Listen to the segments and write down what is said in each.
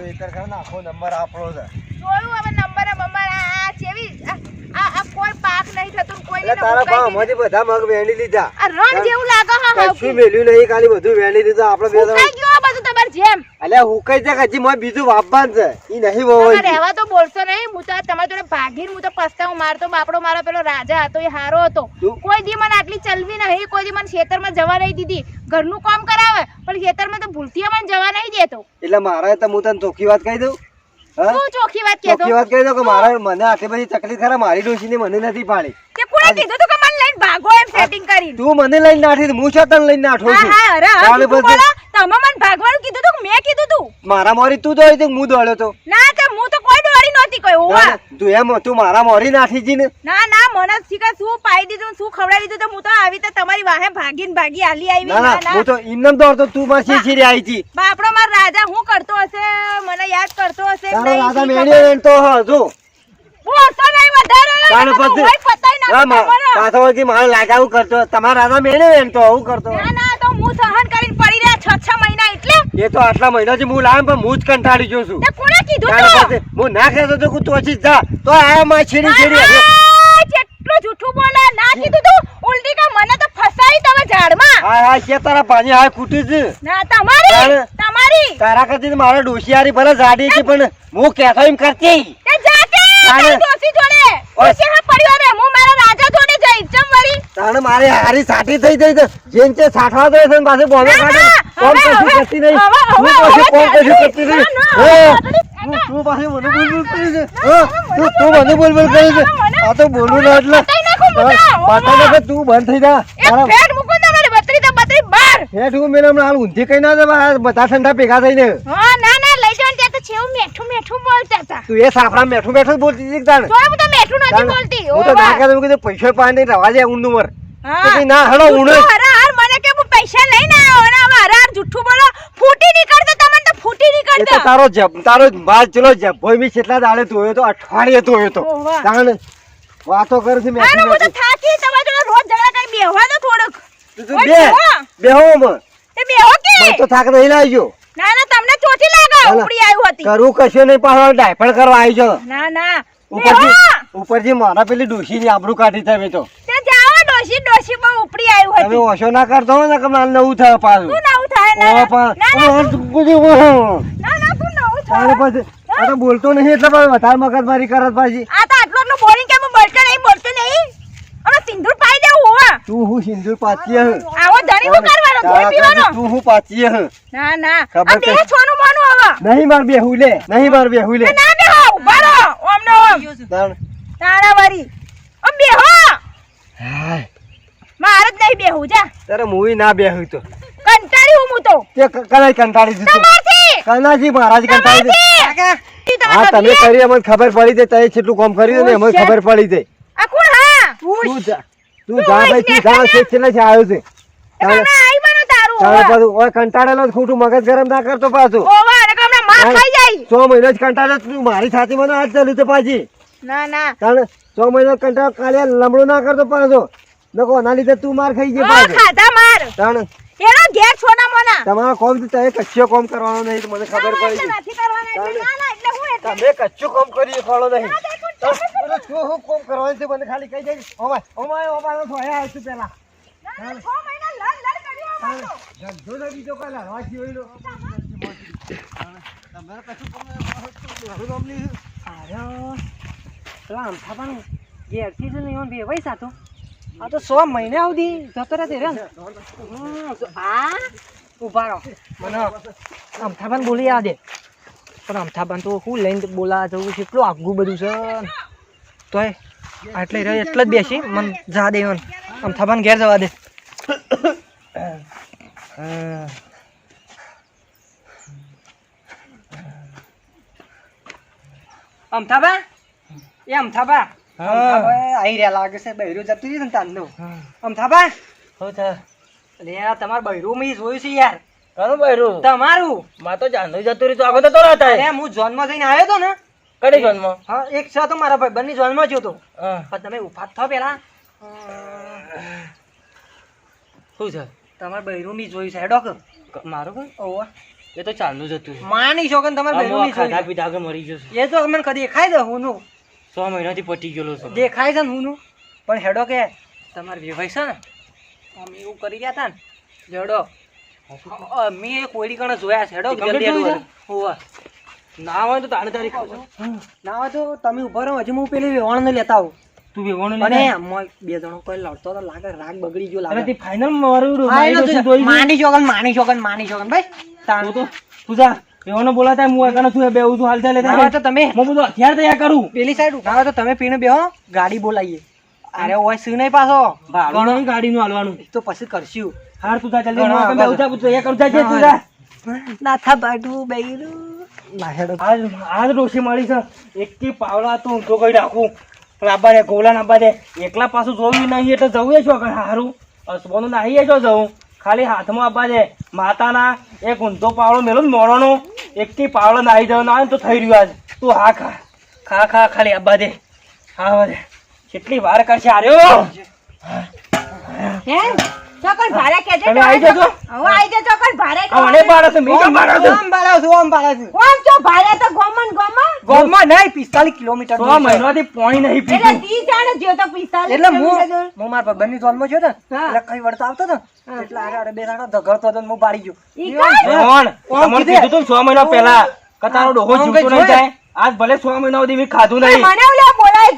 અડધો એકર ખરો આખો નંબર આપણો છે. જોયું હવે નંબર નંબર આ ચેવી આ કોઈ પાક નહીં થતું કોઈ નહીં તારા પા આમાંથી બધા મગ વેણી લીધા. આ રણ જેવું લાગે હા કશું મેલ્યું નહીં ખાલી બધું વેણી લીધું આપણે બે ત્રણ ગયો બધું તમાર જેમ. અલ્યા હુકાઈ છે કે હજી મોય બીજું વાપવાન છે. ઈ નહીં તમારે રહેવા બોલશો નહીં? હું તો તમારા જોડે ભાગીને હું તો પસ્તાવ મારતો બાપડો મારો પેલો રાજા હતો એ હારો હતો. કોઈ દી મને આટલી ચલવી નહીં કોઈ દી મને ખેતરમાં જવા નહીં દીધી. ઘરનું કામ કરાવે પણ ખેતરમાં તો ભૂલથી મને જવા નહીં દેતો. એટલે મારા તો હું તને ચોખ્ખી વાત કહી દઉં? હા? ચોખ્ખી વાત કહેતો? ચોખ્ખી વાત કહી દઉં કે મારે મને આટલી બધી તકલીફ ખરા મારી ડોશીને મને નથી પાડી. તે કોણે કીધું તું કે મને લઈને ભાગો એમ સેટિંગ કરીને? તું મને લઈને નાઠી હું છો તને લઈને નાઠો છું? હા અરે હા તારે જૂઠું પછી- બોલો તમે મને ભાગવાનું કીધું તું મેં કીધું તું? મારા મોરી તું દોડી તો હું દોડ્યો તો? ના કે હું તો કોઈ દોડી નહોતી કોઈ હોવા તું એમ તું મારા મોરી નાખી જી ને ના ના મને શીખા શું પાઈ દીધું શું ખવડાવી દીધું તો હું તો આવી તો તમારી વાહે ભાગીને ભાગી આલી આવી ના ના હું તો ઇન્નમ દોડતો તું મારી છીરી આવી હતી. બાપડો માર રાજા હું કરતો હશે? મને યાદ કરતો હશે તારો રાજા શી મેળ્યો એમ તો હજુ બોલતો નહીં વધારે તાણે પછી- પતાઈ મા- તમારો. પાછો વળગી મારે લાગાવું કરતો. તમારા રાજા મેળ્યો એમ તો હું કરતો. ના ના તો હું સહન કરીને છ છ મહિના એટલે? એ તો આટલા મહિનાથી હું લાવ્યો પણ હું જ કંટાળી ગયો છું. તે કીધું તો? હું ના કહેતો તો તું હજી જા તો આ માં છીડી છીડી જેટલું જૂઠું બોલે. ના કીધું તું? ઉલટી કા મને તો ફસાઈ તમે ઝાડમાં? હા હા છે તારા પાણી હા ખૂટી છે ના તમારી તમારી. તારા કરતી તો મારે ડોશિયારી ભલે છે પણ હું કહેતો એમ કરતી. તે જાકે તારે- જોડે. ઓય. હા પડ્યો હું મારા રાજા જોડે જઈશ. ચમ વળી? તાણે મારે હારી સાટી થઈ થઈ છે જેન તે સાઠવા દે છે પાછું ના, કાઢે. હવે, કશું કરતી નહીં તું હવે, પાછી કશું કરતી નહીં ના, ના, હે, હવે, તું તું મને બોલ બોલ કરી છે. તું તું મને બોલ બોલ કરી છે. આ તો બોલું ના એટલે. પતાઈ નાખું હું તો, પાછા તું બંધ થઈ જા. તારા હેઠ હું હાલ ઊંધી કઈ ના ઠંડા ભેગા થઈને. હા ના ના લઈ જાવ ત્યાં તો છેવું મેઠું મેઠું બોલતા હતા. તું એ સાફડા મેઠું મેઠું બોલતી હતી કે તો હું તો મેઠું નથી બોલતી. હું તો ના કહેતો કીધું પૈસા પાણી નહીં રવા જાય ઊંડું મર હા. ના હડો તું ઊંડો મને કે હું પૈસા લઈને હવે હરાર જુઠ્ઠું બોલો. ફૂટી નીકળતો તમને તો ફૂટી એ તારો જબ તારો માલ ચલો જબ્ભોય મી કેટલા દાડે ધોયો તો અઠવાડિયે ધોયો તો. તાણ વાતો કર છે મે હું તો થાકી તમારા જોડે રોજ ઝઘડા કરી બેહવા દો થોડુંક. બે બેહો. મ તે બેહો કે? મને તો થાક નહીં લાગ્યો. ના ના તમને ચોથી લાગે ના, ના. ઉપડી આવ્યું હતી. કરું કશું નહીં પાછો ડાયપણ કરવા આવી છો ના ના. ઉપરથી. ઉપરથી મારા પેલી ડોશીની આબરૂ કાઢી તમે તો. ડોશી ડોશી બહુ ઉપડી આવ્યું તમે હતું. ઓછો ના કરતો ને કે મારે નવું થાય પાછું. શું નવું થાય? ના ના. ના, ના, શું નવું થાય. પછી આ તો બોલતો નહીં એટલે પણ વધારે મગજમારી કરત પાછી. આ તો આટલું આટલું બોલિંગ કે હું બોલતો નહીં બોલતો નહીં. હવે સિંદૂર પાઈ દેવું હોવા. તું હું સિંદૂર પાચીએ હે? આવો ધણી હું કરવાનો ધોઈ પીવાનો. તું હું પાચીએ હે? ના ના. આ બે છોનું મોનું હવે. નહીં માર બેહું લે નહીં માર બેહું લે. ના ઊભા રહો. ઓમ ને ઓમ. તારા વરી હાય, મારે જ નહીં બેહું જા. તારે મુવી ના બેહું તો. કંટાળી હું હું તો. તે કનાઈ કંટાળી દીધું તમારથી? કનાજી મહારાજ કંટાળી દે હા તમે. કરી અમને ખબર પડી દે તય કેટલું કામ કર્યું ને અમને ખબર પડી દે. આ કોણ? હા. તું જા. તું જા ભાઈ તું જા. છે છેલ્લે છે આવ્યો છે. તમે તારે આઈ બનો તારું તારે પાછું ઓય કંટાળેલો ખોટું મગજ ગરમ ના કરતો પાછું. ઓવા રે કે હમણાં માર ખાઈ જાય. સો મહિના જ કંટાળે તું મારી છાતી મને હાથ ચાલ્યું તો પાછી. ના ના. તાણે સો મહિના કંટાળો કાલે લમડો ના કરતો પાછો. નકો આના લીધે તું માર ખાઈ ઓ, પાછો. ખાધા માર. તાણે એનો ઘેર છોના મોના. તમારા કોમથી તમે કચ્છો કોમ કરવાનો નહીં મને ખબર ના, ના, પડી નથી કરવાના એટલે ના ના એટલે હું તમે કચ્છો કોમ કરી ખોળો નહીં. તો શું હું કોમ કરવાનું છે મને ખાલી કહી દેજો ઓમાય ઓમાય ઓમાય થોયા આવશું પેલા ના, ના, છ મહિના લડ લડ કર્યો અમારો. ધંધો ને બીજો કઈ લાડવા સિવાય નો. તમારે કોમ. પેલા અમથા પણ ઘેરથી જ નહીં બે બેવાય સાતો આ તો સો મહિના સુધી જતો રહે તે રે. આ ઊભા રહો. મને અમથાબાન બોલી આ દે પણ અમથાબાન તો શું લઈને બોલા જવું છે. એટલું આગું બધું છે તોય આટલે રહે એટલે જ બેસી. મન જા દે અમથાબાન ઘેર જવા દે. અમથાબા એ અમથાબા. અમથાબા આઈ રહ્યા લાગે છે બૈરું જતું રહ્યું ને અમથાબા? શું છે? લે તમારું બૈરું મેં જોયું છે યાર. ઘણું બૈરું? તમારું? માં તો જાનુ જતું રહ્યું તો. આગળ તો રહતા અરે હું જોનમાં જઈને આવ્યો તો ને. કડી જન્મ હા એક છે તો મારા ભાઈ બંને જોનમાં જ હતો હા. પણ તમે ઊભા થો પેલા. શું છે? તમારું બૈરું મેં જોયું છે હેડોક મારું કોઈ ઓવા. એ તો ચાલનું જતું માની છો કે તમારે હું ખાધા જોયું. પીધા કે મરી ગયો એ તો મને કદી દેખાય હું હુંનું સો મહિનાથી પટી ગયેલો છું. દેખાય છે ને હું પણ હેડો કે તમારે વેવાય છે ને? અમે એવું કરી રહ્યા હતા ને. હેડો. મેં એ કોયડી કણે જોયા છે. હેડો જલ્દી હોવા. ના હોય તો તારે તારી ના હોય તો તમે ઊભા રહો હજી હું પેલી વેવાણ ને લેતા આવું. તું વેવાનું અને બે જણો કોઈ લડતો તો લાગે રાગ બગડી ગયો લાગે. ફાઇનલ મારું છે. માની છોકન માની છોકન માની છોકન ભાઈ. તારું તું તો તું જા. વેવાનો બોલાતા હું એકનો છું એ બેહું છું હાલ ચાલે ના હોય તો તમે હું બધું હથિયાર તૈયાર કરું. પેલી સાઈડ ના તો તમે પીને બેહો ગાડી બોલાઈએ. અરે ઓય સુ નહીં પાછો? ભાડું નહીં ગાડીનું હાલવાનું. તો પછી કરશું. હાર તું જા જલ્દી. હું આગળ. બેહું જા, તું તૈયાર કરું જા, જે તું જા. નાથા બાડુ બૈરું. ના આજ આજ રોશી મારી છે. એકથી પાવડા તો ઊંધો કરી રાખું પણ આબા દે ગોલા ના દે. એકલા પાછું જોયું નહીં એટલે જવું એ છો હારું. અસબોનું નાહી જો જવું? ખાલી હાથમાં આપવા છે માતાના એક ઊંધો પાવડો મેલો મોડોનો એકથી પાવડો નાહી જવાનો આવે તો થઈ રહ્યું આજ. તું હા ખા. ખા ખા, ખાલી આપવા દે. હા કેટલી વાર કરશે આર્યો હે? ચોકન ભારે કેજે તમે આઈ જજો. હવે આઈ જજો ચોકન ભારે આ મને પાડો છે મેં કેમ પાડો છો. ઓમ બાળા છું ઓમ બાળા છું. કોણ છો ભારે તો ગોમન ગોમન? ગોમમાં નહીં પિસ્તાલીસ કિલોમીટર સો મહિનાથી પાણી નહીં એટલે તી જાણે જ્યો તો 45 એટલે હું હું મારા ભાઈબંધની જોલમાં ગયો ને એટલે કઈ વળતો આવતો હતો ને એટલે આરે આરે બે રાડો ઝઘડતો હું બાળી ગયો. કોણ? કોણ? કોણ? તમને કીધું? તું છ મહિના પહેલા. કતારો ડોહો જીવતો નહીં જાય. આજ ભલે છ મહિના સુધી મેં ખાધું નહીં. મને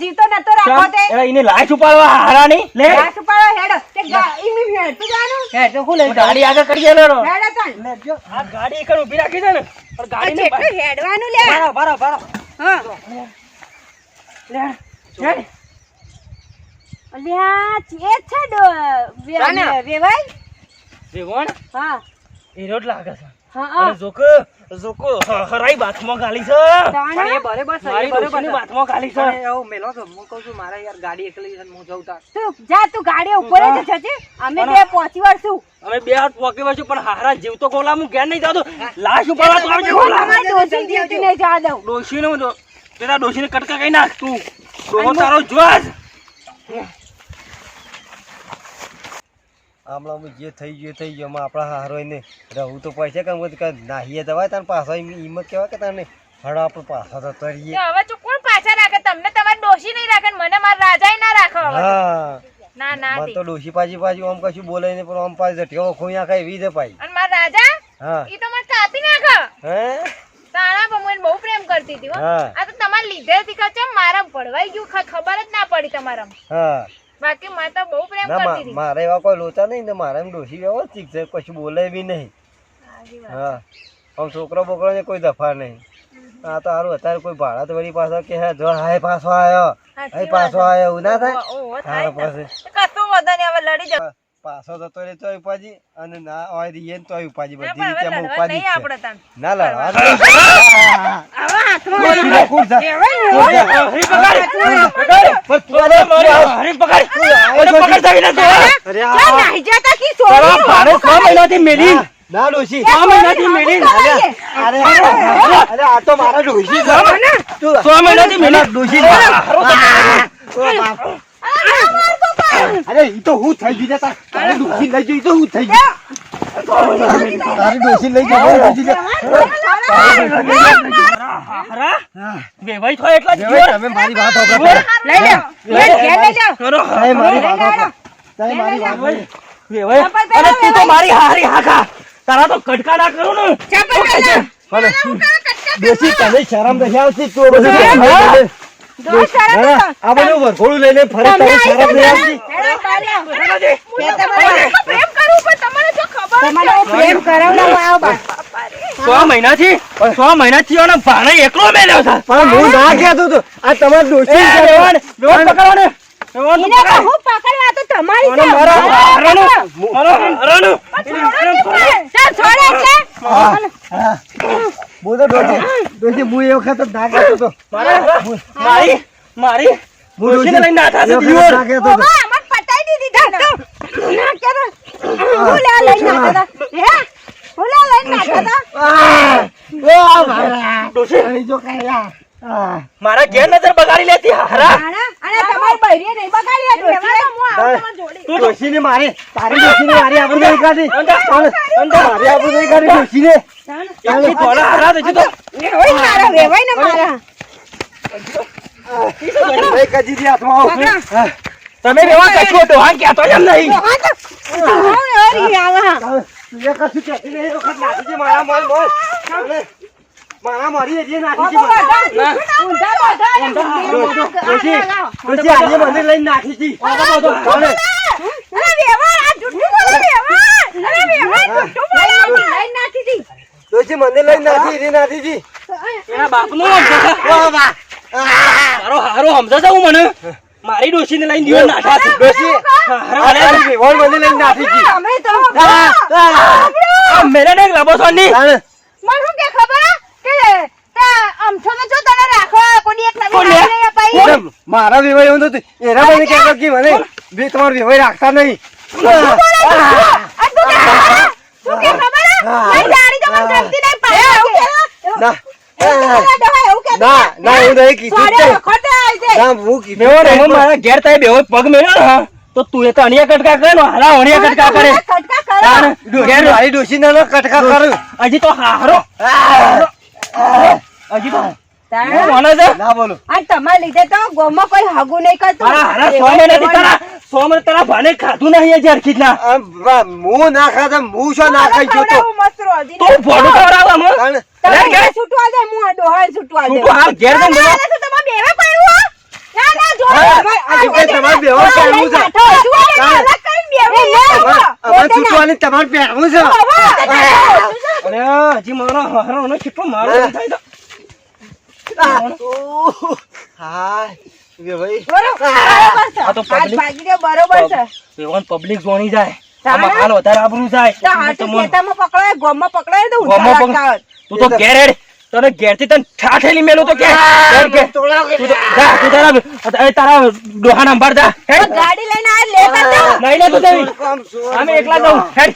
જીતો નતો રાખો તે. એ ઇને લાશ ઉપાડવા હારાની લે. લાશ ઉપાડો હેડો. તે ઇમી હેડ. તું જાનું હે તો હું લઈ ગાડી આગળ કરી ગયેલો રો. હેડો તન લેજો આ ગાડી એકડ ઊભી રાખી છે ને. પણ ગાડી ને જેટલું હેડવાનું લે. બારો બારો બારો હા. લે, લે. અલ્યા એ છે ડો? વેવાઈ? દેવણ, હા. એ રોડ લાગે છે. હા જોકો જોકો હરાઈ બાથમાં ગાલી છે. પણ એ બરાબર છે મારી બરાબર બાથમાં ગાલી છે. એવું મેલો છો હું કહું છું મારા યાર ગાડી એકલી છે હું જઉં તાર. તું જા તું ગાડી ઉપર જ છે અમે બે પહોંચી વળશું અમે બે હાથ પોકી વળશું પણ હારા જીવતો ગોલા હું ઘેર નહીં જાતો લાશ ઉપર તો આવજે ગોલા. ડોસી જીવતી નહીં જા દઉં. ડોશીને નું તો- પેલા ડોશીને કટકા કઈ નાખ તું. ડોહો તારો જોજ હમણાં અમે જે થઈ ગયું થઈ ગયું. એમાં આપણા હારો ને રહું તો કામ કે નાહીએ દવાય તાર પાછા હિંમત કહેવાય કે તને હડો આપણે પાછા તો તરીએ. હવે તો કોણ પાછા રાખે? તમને તમાર ડોશી નહીં રાખે મને માર રાજાય ના રાખો હા. ના ના મને તો. ડોશી પાછી પાછી આમ કશું બોલે નહીં પણ આમ પાછી ટેવો ખોઈ આખા એવી દે પાછી. અને મારા રાજા? હા. ઈ તો મને કાપી નાખો. હે? તાણા પણ મને બહુ પ્રેમ કરતી હતી હો. આ તો તમારે લીધેથી કચમ મારા પડવાઈ ગયું ખબર જ ના પડી તમારા હા. બાકી માં તો બહુ પ્રેમ કરતી હતી. મારે એવા કોઈ લોચા નહીં ને મારે એમ ડોશી વ્યવસ્થિત છે કશું બોલે બી નહીં. હા. આમ છોકરો બોકરો ને કોઈ દફા નહીં. આ તો હારું અત્યારે કોઈ ભાડા તો વળી પાછો કે હે જો હાય પાછો આવ્યો હાય પાછો આવ્યો એવું ના થાય? તારા પાસે કશું વાંધો હવે લડી જાઓ. પાછો જતો રે તોય ઉપાજી અને ના હોય રીએ ને તોય ઉપાજી. ના, બધી રીતે અમે ઉપાજી છે. આપણે તાન. ના લડવા હવે હાથમાં કૂદ જા. હરી પકડ. પણ તું અરે હરી પકડ ઓલો પકડ જાવીને અરે આ- નાહી જતા કી તારા ભારે છ મહિનાથી મેલી. ના ડોશી છ મહિનાથી મેલી. અરે અરે આ તો મારા ડોશી છે. તું છ મહિનાથી મેલી. ડોશી અરે ઈ તો હું થઈ ગઈ તાર તારી લઈ જઈ તો હું થઈ ગઈ? તારી ડોશી લઈ જાવ હું થઈ ગઈ. હારા વેવાઈ થાય એટલા જ દેવાય, તમે મારી વાત સાંભળો. લઈ લો. ઘેર ઘેર લઈ જાઓ. કરો તમે મારી વાત સાંભળો. તમે મારી વાત સાંભળો. વેવાઈ. અરે તું તો મારી હારી હાખા. તારા તો કટકા ના કરું ને. શરમ નથી આવતી? તું બધું આ બધું વરઘોડું લઈને ફરી તારી શરમ નહીં આવતી? હું ના કહેતો તો. આ તમારી ડોશી એ. મારા મારા વખત ના લઈને. ના તો દીધા તને. ના કહેતો. હું લે લઈને નાખતા હતા. હે? હું લે લઈને નાખતા હતા. ઓ મારા ડોશી મારા ઘેર નજર બગાડી લેતી હારા અને તમારી બહેરી નહીં બગાડી આ ડોશીએ. તારે ડોશીને મારે તારી ડોશીને મારી આબરૂ નહીં કાઢી. અંદર, મારી આબરૂ નહીં કાઢી એકથી ધોળા હારા દેજો તો. લઈ દે હાથમાં આવો. હા. તમે રેવા કશું ડોહાન કહેતો જ એમ નહીં. મારા મારી નાખી છે મને લઈને નાખી છે. ડોશી મને લઈને નાખી એના બાપનું. હારો હારો સમજે હું મને? મારી ડોશીને લઈને જીવન નાઠા છે. ડોશી, અરે, ઓલ મને લઈને નાખી જી અમે તો આ મેરે ને લાબો સોની. મને શું કે ખબર? કે તા અમથોમાં જો તને રાખવા કોઈ એક નવી કોણ લે? ગાડી લઈ અપાઈ? મારા વેવાઈ એવું નતું એના ભાઈને કહેતો કે મને બે તમારો વેવાઈ રાખતા નહીં. આ તું કે તું કે ખબર? નહીં ગાડી તો મને જલ્દી નહીં પાડે ના. ના ના એવું નહીં કીધું જ નહીં. ના હું કીધું મારા ઘેર તાઈ બેવો પગ મેળ્યો ને તો તું એ તો અણિયા કટકા કરે ને હારા અણિયા કટકા કરે. તાણ ડોશી, મારી ના કટકા કરું. હજી તો હારો. હજી તો હું મને છે? ના બોલો. તમારા લીધે તો ગોમાં કોઈ હગું નહીં કરતું. હારા સો મહિનાથી તારા સો તારા ભાને ખાધું નહીં હજી હરખી ના. આમ વા- હું ના ખાધા હું શું ના ખાઈ ગયો તો? છૂટવા દે હું ડોહાય છૂટવા દે. હાલ ઘેર બોલો. તમે બેવે હજી મારો હારો ને કેટલો મારો થાય પબ્લિક જોણી જાય. હાલ વધારે આબરું જાય. તો તો ઘેર તને ઘેરથી તને ઠાઠેલી મેલું તો કે. તું જા તારા ડોહાને અંબાર જા. ગાડી લઈને આ લેતા જાઓ. નહીં લે તું જઈ. અમે એકલા જાઉં. હેડ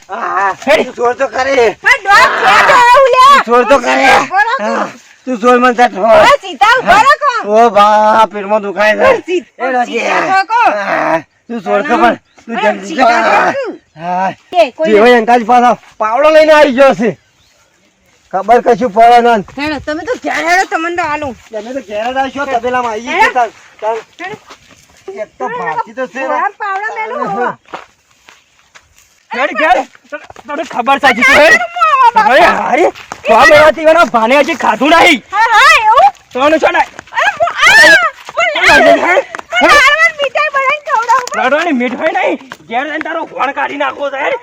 હેડ જોર તો કરે. હા, ડોહા ખેંચો આવું લે. જોર તો કરે. તું. ચોર મને ત્યાં ઠો હા, સીધા ઊભા રાખો. ઓ બા પેટમાં દુખાય છે. એ રાજી. સીધા રાખો. તું જોર તો પણ તું જલ્દી જા. હા. કોઈ અંકાજ પાછો. પાવડો લઈને આવી ગયો છે. ખબર કશું પડે ના હેડો, તમે તો ક્યારે હેડો, તમને તો આલું. તમે તો ક્યારે આવશો તબેલામાં આવી તાર- એક તો ભાગી તો છે પાવડા મેલું હોવા. ઘેર તને તને ખબર સાચી તું હેડ અરે તો આ મેવાથી ભાને હજી ખાધું નહીં. હા, હા, એવું? તને છો ને મીઠાઈ બનાવીને ખવડાવું. મીઠાઈ નહીં. ઘેર તારો ફોન કાઢી નાખો હેડ.